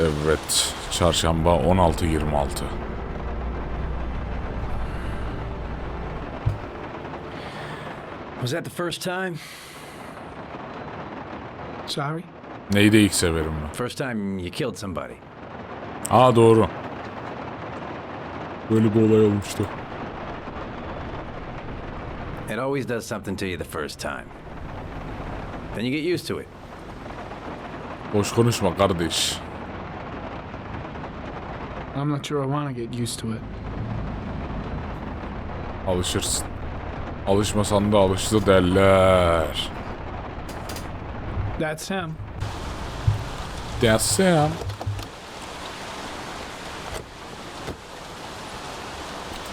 Evet. Çarşamba 16.26. Was that the first time? Sorry? Neyi de ilk severim ben. First time you killed somebody? Aa doğru. Böyle bir olay olmuştu. It always does something to you the first time. Then you get used to it. Boş konuşma kardeş. I'm not sure I want to get used to it. Alışırsın. Alışmasan da alıştı derler. That's him. Desem.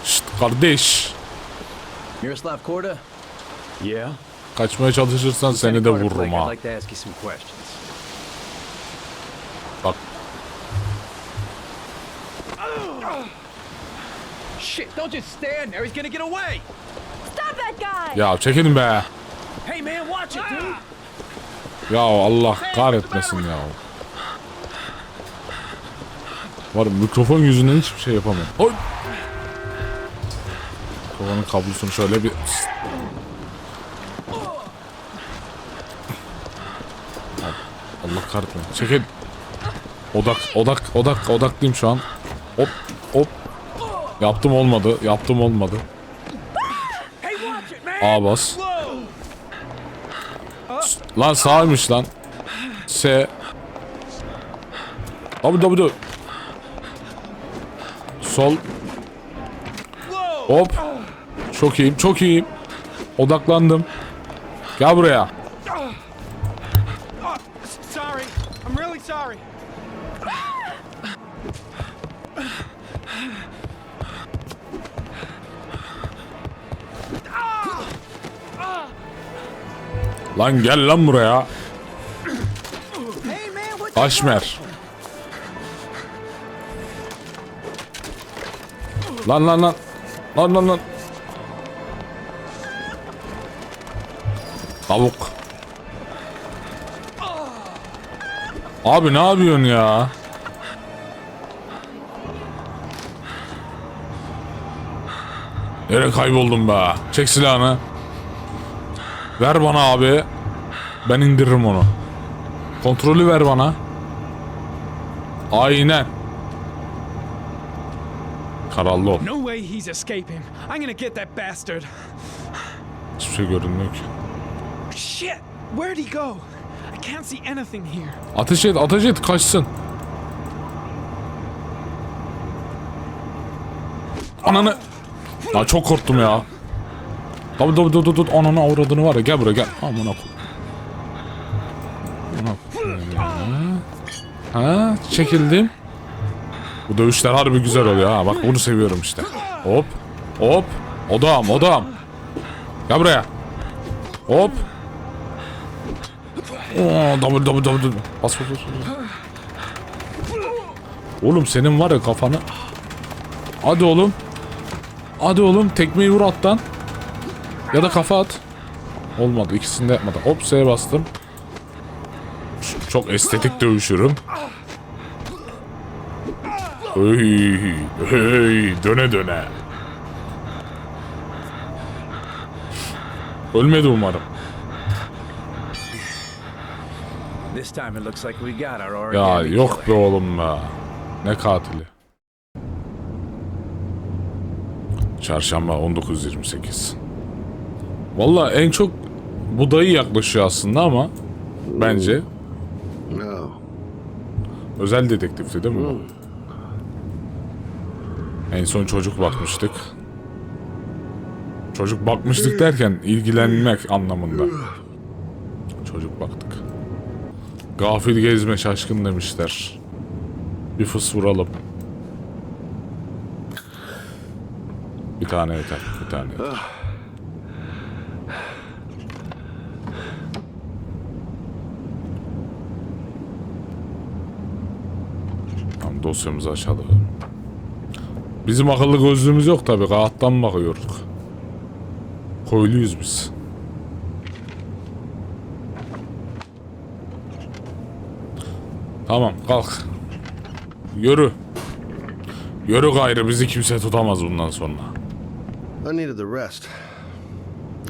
Şşt kardeş. Miroslav Korda? Yeah? Kaçmaya çalışırsan seni de vururum ha. Shit, don't just stand there. He's gonna get away. Stop that guy! ya çekin be. Hey, man, watch it, dude. Ya Allah kahretmesin ya. Var mikrofon yüzünden hiçbir şey yapamıyorum. Oy. Mikrofonun kablosunu şöyle bir... Allah kahretmesin. Çekin. Odak, odak, odak, odaklıyım şu an. Hop, hop. Yaptım olmadı, yaptım olmadı. A bas. Lan sağmış lan. S. Abi W. W. Sol. Hop. Çok iyiyim, çok iyiyim. Odaklandım. Gel buraya. Sorry. I'm really sorry. Lan gel lan buraya. Aşmer. Lan lan lan. Lan lan lan. Tavuk. Abi ne yapıyorsun ya? Nereye kayboldun be? Çek silahını. Ver bana abi. Ben indiririm onu. Kontrolü ver bana. Aynen. Kararlı ol. No way he's escaping. I'm gonna get that bastard. Hiçbir şey görünmüyor ki. Shit! Where'd he go? I can't see anything here. Ateş et, ateş et, kaçsın. Ananı... Ya çok korktum ya. Dur dur dur dur dur ananı avradını var ya gel buraya gel. Amına koy. Amına koyayım. Ha çekildim. Bu dövüşler harbi güzel oluyor ha. Bak bunu seviyorum işte. Hop. Hop. Odam odam. Gel buraya. Hop. Oo, double double double bas bas. bas. Oğlum senin var ya kafanı. Hadi oğlum. Hadi oğlum tekmeyi vur alttan. Ya da kafa at. Olmadı ikisini de yapmadım. Hop S'ye bastım. Çok estetik dövüşürüm. Hey, hey, döne döne. Ölmedi umarım. Ya yok be oğlum be. Ne katili? Çarşamba 19.28. Valla en çok bu dayı yaklaşıyor aslında ama bence özel dedektifti değil mi bu? En son çocuk bakmıştık. Çocuk bakmıştık derken ilgilenmek anlamında. Çocuk baktık. Gafil gezme şaşkın demişler. Bir fıs vuralım. Bir tane yeter, bir tane yeter. Dosyamızı açalım. Bizim akıllı gözlüğümüz yok tabi. Kağıttan bakıyoruz. Koyluyuz biz. Tamam kalk. Yürü. Yürü gayrı bizi kimse tutamaz bundan sonra. I needed the rest.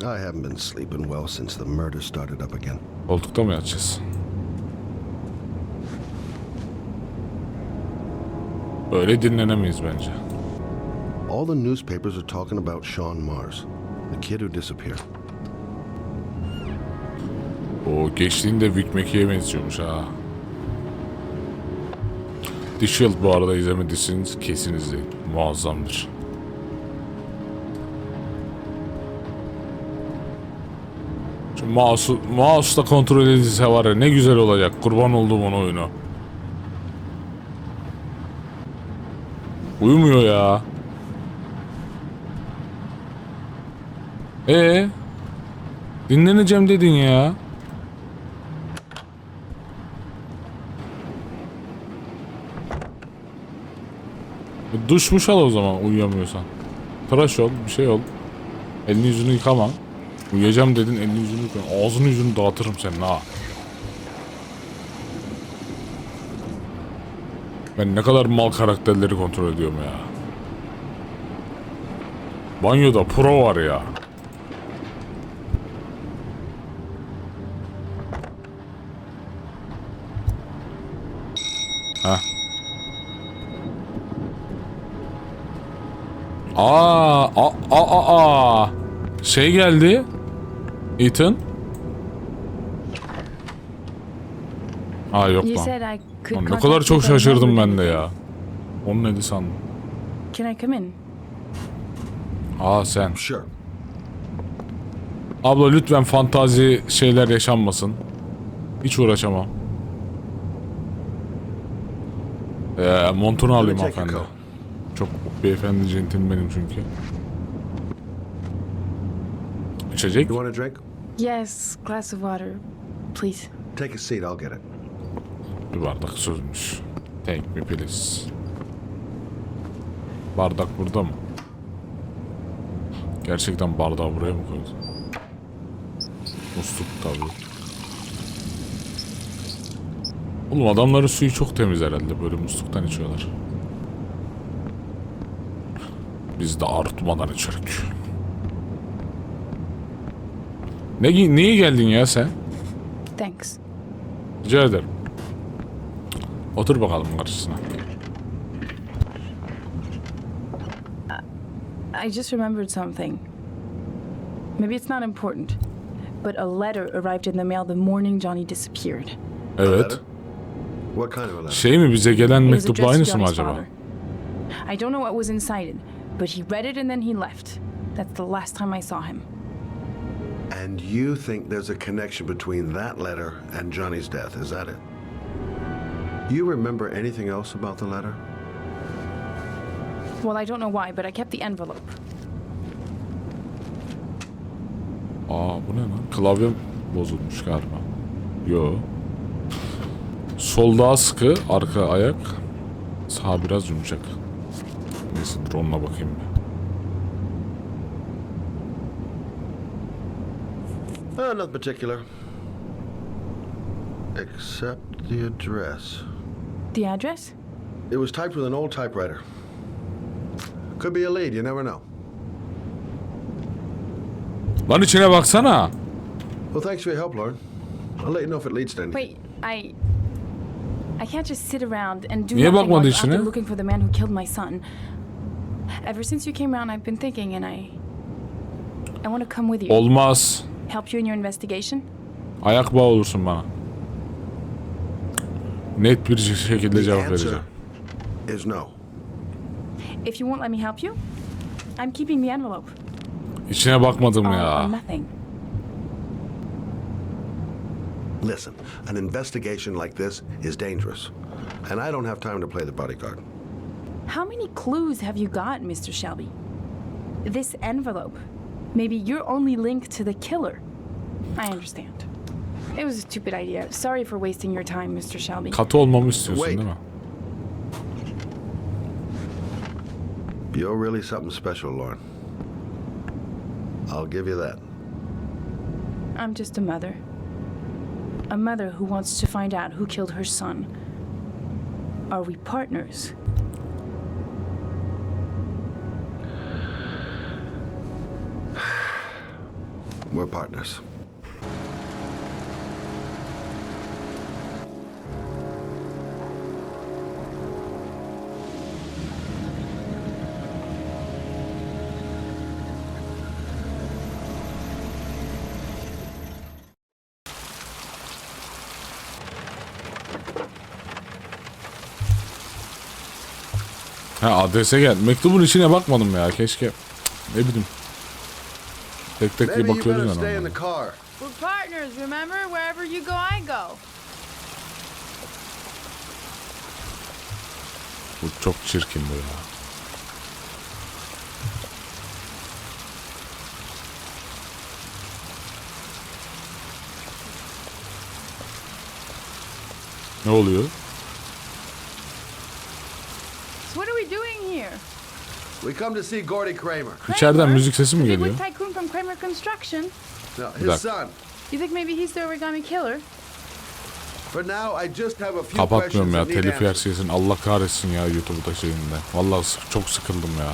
I haven't been sleeping well since the murder started up again. Koltukta mı yatacağız? Böyle dinlenemeyiz bence. All the newspapers are talking about Sean Mars, the kid who disappeared. O geçtiğinde Vic Mackey'e benziyormuş ha. The Shield bu arada izlemediyseniz kesin izleyin. Muazzamdır. Şu mouse'u, mouse'la kontrol edilse var ya ne güzel olacak. Kurban olduğum onun oyunu. Uyumuyor ya. Ee, dinleneceğim dedin ya. E, Duş muş al o zaman uyuyamıyorsan. Tıraş ol, bir şey ol. Elini yüzünü yıkama. Uyuyacağım dedin elini yüzünü yıkama. Ağzını yüzünü dağıtırım senin ha. Ben ne kadar mal karakterleri kontrol ediyorum ya. Banyoda pro var ya. Ha. Aa, a, a, a, a. Şey geldi. Ethan. Aa yok lan. Lan ne kadar çok şaşırdım ben de ya. Onun neydi sandım. Can I come in? Aa sen. Sure. Abla lütfen fantazi şeyler yaşanmasın. Hiç uğraşamam. Ee, montunu alayım hanımefendi. Çok beyefendi centilmenim çünkü. İçecek? You want a drink? Yes, glass of water, please. Take a seat, I'll get it. Bir bardak sözmüş. Take me please. Bardak burada mı? Gerçekten bardağı buraya mı koydun? Musluk tabii. Oğlum adamların suyu çok temiz herhalde. Böyle musluktan içiyorlar. Biz de arıtmadan içerik. Ne, niye geldin ya sen? Thanks. Rica ederim. Otur bakalım karşısına. I just remembered something. Maybe it's not important, but a letter arrived in the mail the morning Johnny disappeared. Evet. What kind of a letter? Şey mi bize gelen It was mektupla addressed to aynısı mı Johnny's acaba? father. I don't know what was inside it, but he read it and then he left. That's the last time I saw him. And you think there's a connection between that letter and Johnny's death, is that it? You remember anything else about the letter? Well, I don't know why, but I kept the envelope. Aa bu ne lan? Klavyem bozulmuş galiba. Yo. Sol daha sıkı, arka ayak. Sağ biraz yumuşak. Neyse dur onunla bakayım bir. Uh, nothing particular. Except the address. The address? It was typed with an old typewriter. Could be a lead, you never know. Lan içine baksana. Well, thanks for your help, Lauren. I'll let you know if it leads to anything. Wait, I. I can't just sit around and do Niye nothing bakmadı while out there looking for the man who killed my son. Ever since you came around, I've been thinking, and I. I want to come with you. Olmaz. Help you in your investigation. Ayak bağı olursun bana. Net bir şekilde The cevap answer vereceğim. is no. If you won't let me help you, I'm keeping the envelope. İçine bakmadım All or ya. Oh, nothing. Listen, an investigation like this is dangerous, and I don't have time to play the bodyguard. How many clues have you got, Mr. Shelby? This envelope. Maybe your only link to the killer. I understand. It was a stupid idea. Sorry for wasting your time, Mr. Shelby. Katı olmamı istiyorsun Wait. değil mi? You're really something special, Lauren. I'll give you that. I'm just a mother. A mother who wants to find out who killed her son. Are we partners? We're partners. Ha adrese gel. Mektubun içine bakmadım ya keşke. Ne bileyim. Tek tek bir better ben. We're partners, remember? Wherever you go, I go. Bu çok çirkin bu ya. Ne oluyor? So what are we doing here? We come to see Gordy Kramer. İçeriden müzik sesi mi geliyor? big tycoon from Kramer Construction. No, his son. You think maybe he's the origami killer? For now, I just have a few Kapatmıyorum questions ya that need telif answers. yersin. Allah kahretsin ya YouTube'da şeyinde. Vallahi sık- çok sıkıldım ya.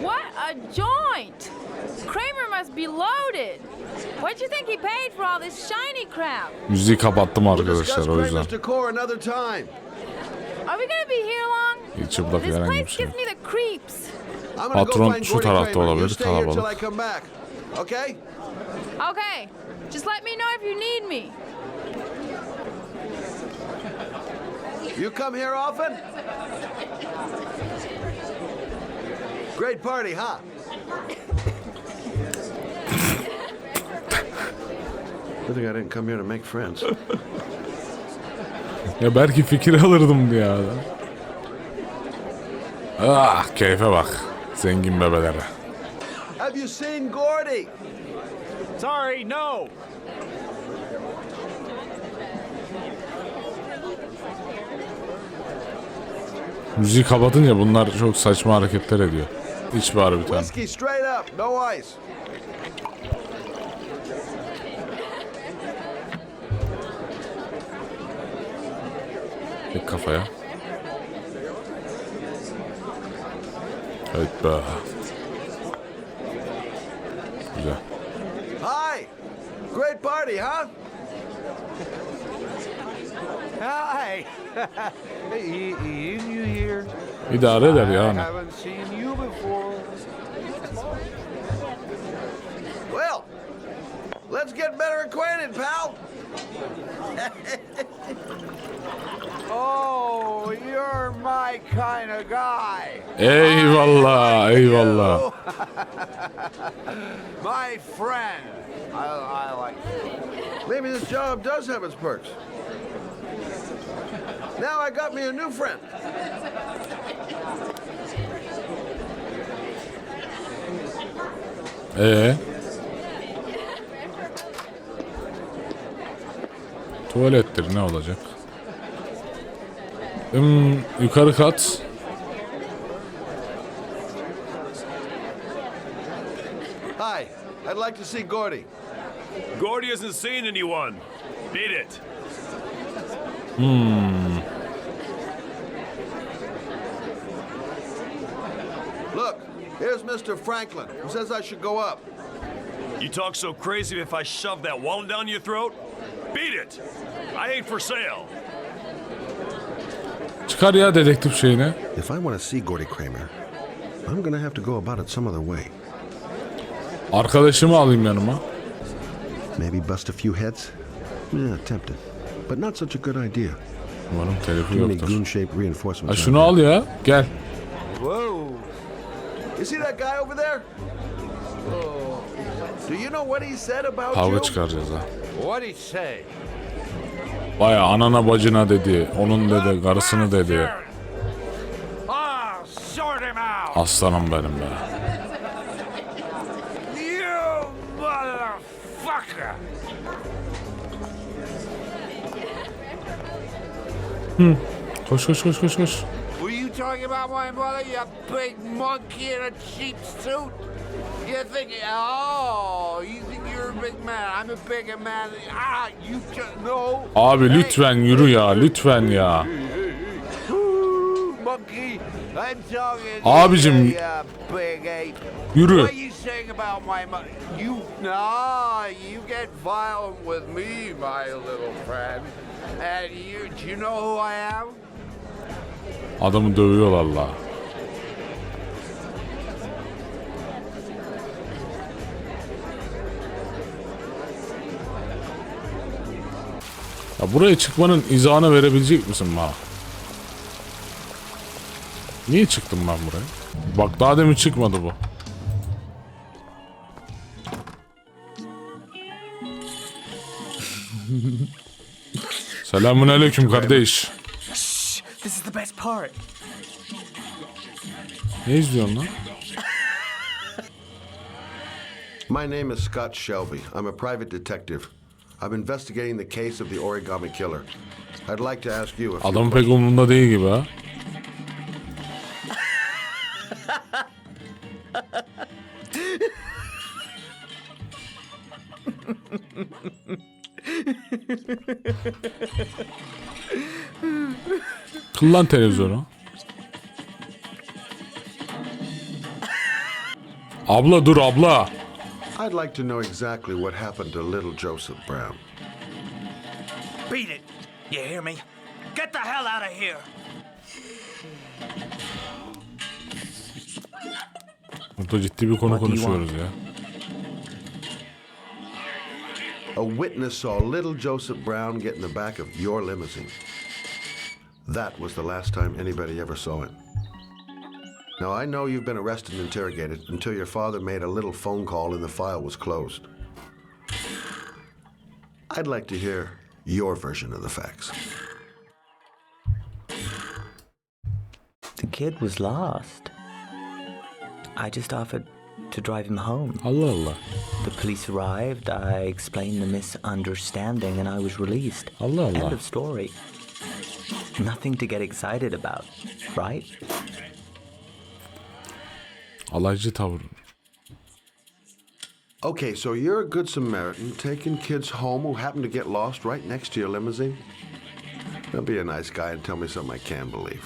What a joint! Kramer must be loaded. What do you think he paid for all this shiny crap? Müziği kapattım arkadaşlar o yüzden. Kramer's decor another time. Are we gonna be here long? Hiç çıplak This herhangi bir şey Patron şu tarafta olabilir, kalabalık. Okay? Okay, just let me know if you need me. You come here often? Great party, huh? Good thing I didn't come here to make friends. Ya belki fikir alırdım ya. Ah keyfe bak. Zengin bebelere. Have you seen Gordy? Sorry, no. Müziği kapatınca bunlar çok saçma hareketler ediyor. İç bari bir tane. Whiskey straight up, no ice. Tek kafaya. Be. Güzel. Hi. Great party, huh? Hi. you, you here? İdare eder ya I haven't seen you before. Well, let's get better acquainted, pal. Oh, you're my kind of guy. Eyvallah, eyvallah. My friend. I, I like Maybe this job does have its perks. Now I got me a new friend. Ee? Tuvalettir ne olacak? Hmm, yukarı kat. Hi, I'd like to see Gordy. Gordy hasn't seen anyone. Beat it. Hmm. Look, here's Mr. Franklin, who says I should go up. You talk so crazy if I shove that wallet down your throat? Beat it. I ain't for sale. Çıkar ya dedektif şeyini. If I want to see Gordy Kramer, I'm gonna have to go about it some other way. Arkadaşımı alayım yanıma. Maybe bust a few heads? Yeah, tempted. But not such a good idea. Umarım many yoktur. goon-shaped Ha reinforcements. şunu al ya. Gel. Whoa. You see that guy over there? Do you know what he said about Kavga you? çıkaracağız ha. What'd he say? Baya anana bacına dedi. Onun dedi. Karısını dedi. Aslanım benim be. You motherfucker. Koş koş koş koş koş. Were you talking about my mother, you big monkey in a cheap suit? You think, oh, you Ah. Abi lütfen yürü ya lütfen ya. Abicim. Yürü. What are you Ya buraya çıkmanın izahını verebilecek misin bana? Niye çıktım ben buraya? Bak daha demin çıkmadı bu. Selamun aleyküm kardeş. This is the best part. Ne izliyorsun lan? My name is Scott Shelby. I'm a private detective. I'm investigating the case of the origami killer. I'd like to ask you few Adam pek umurunda değil gibi ha. Kullan televizyonu. Abla dur abla. I'd like to know exactly what happened to little Joseph Brown. Beat it. You hear me? Get the hell out of here. Burada ciddi bir konu konuşuyoruz ya. A witness saw little Joseph Brown get in the back of your limousine. That was the last time anybody ever saw him. Now, I know you've been arrested and interrogated until your father made a little phone call and the file was closed. I'd like to hear your version of the facts. The kid was lost. I just offered to drive him home. Allah Allah. The police arrived, I explained the misunderstanding, and I was released. Allah Allah. End of story. Nothing to get excited about, right? Alaycı tavır. Okay, so you're a good Samaritan taking kids home who happen to get lost right next to your limousine? Now be a nice guy and tell me something I can believe.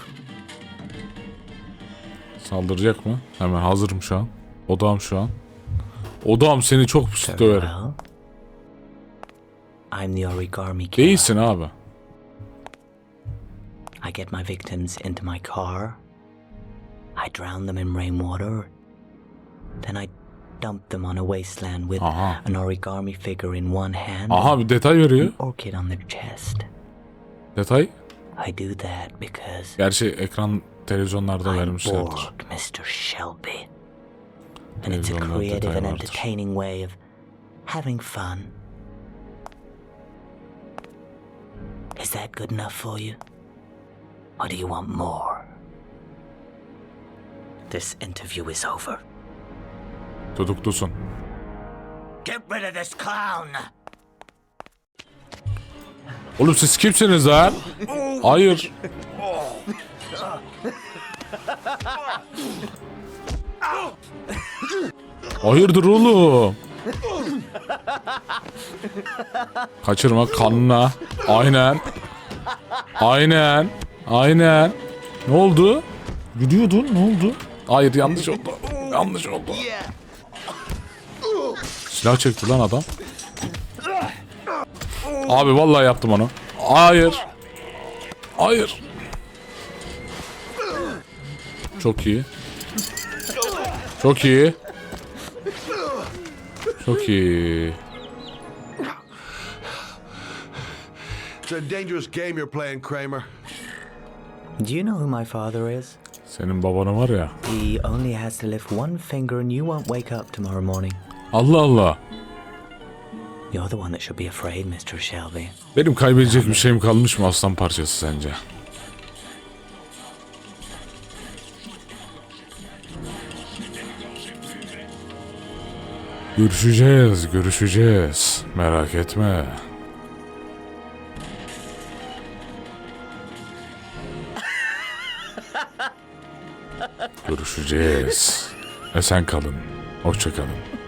Saldıracak mı? Hemen hazırım şu an. Odağım şu an. Odağım seni çok Very döverim. I'm the origami killer. Değilsin abi. I get my victims into my car. I drown them in rainwater. Then I dump them on a wasteland with Aha. an origami figure in one hand Aha bir detay veriyor. orchid on their chest. Detay. I do that because Gerçi ekran televizyonlarda I'm vermişlerdir. bored, Mr. Shelby. And it's a Televizyonda creative detay and vardır. entertaining way of having fun. Is that good enough for you? Or do you want more? This interview is over. Tutuklusun. Get rid of this clown. Oğlum siz kimsiniz lan? Hayır. Hayırdır oğlum? Kaçırma kanına. Aynen. Aynen. Aynen. Ne oldu? Gülüyordun ne oldu? Hayır yanlış oldu. Yanlış oldu. Silah çekti lan adam. Abi vallahi yaptım onu. Hayır. Hayır. Çok iyi. Çok iyi. Çok iyi. It's a dangerous game you're playing, Kramer. Do you know who my father is? Senin babanı var ya. He only has to lift one finger and you won't wake up tomorrow morning. Allah Allah. You're the one that should be afraid, Mr. Shelby. Benim kaybedecek bir şeyim kalmış mı aslan parçası sence? Görüşeceğiz, görüşeceğiz. Merak etme. Görüşeceğiz. Esen kalın. Hoşça kalın.